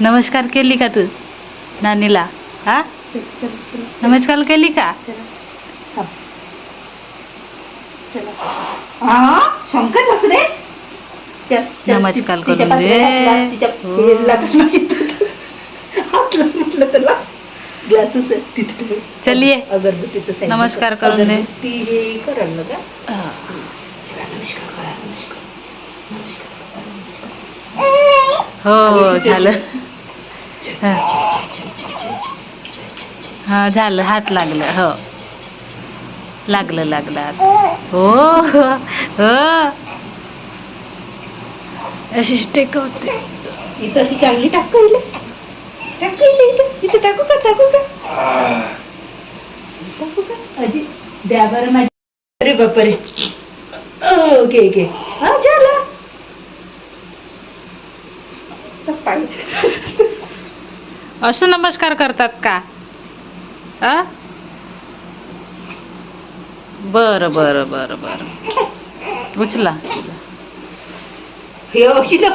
नमस्कार केली का तू? नानीला हा? नमस्कार केली का? हा. शंकर रे चल नमस्कार ति- करून हो. म्हटलं त्याला ग्लासच तिथे. चलिये. अगरबत्तीचं. नमस्कार करून दे. अगरबत्ती हे कराल ना का हा. चला नमस्कार करा नमस्कार. नमस्कार करा, नमस्कार. हो झालं. हा. झालं. हात लागलं. हो. लागलं लागलं. हो हो. अशी टेकवते इथं अशी चांगली टाक टाक इथं टाकू का टाकू का? टाकू का? अजी द्या बरं माझी. अरे बापरे. ओके ओके हा झालं असं नमस्कार करतात का? आ बरं बरं बरं बरं. उचला. हे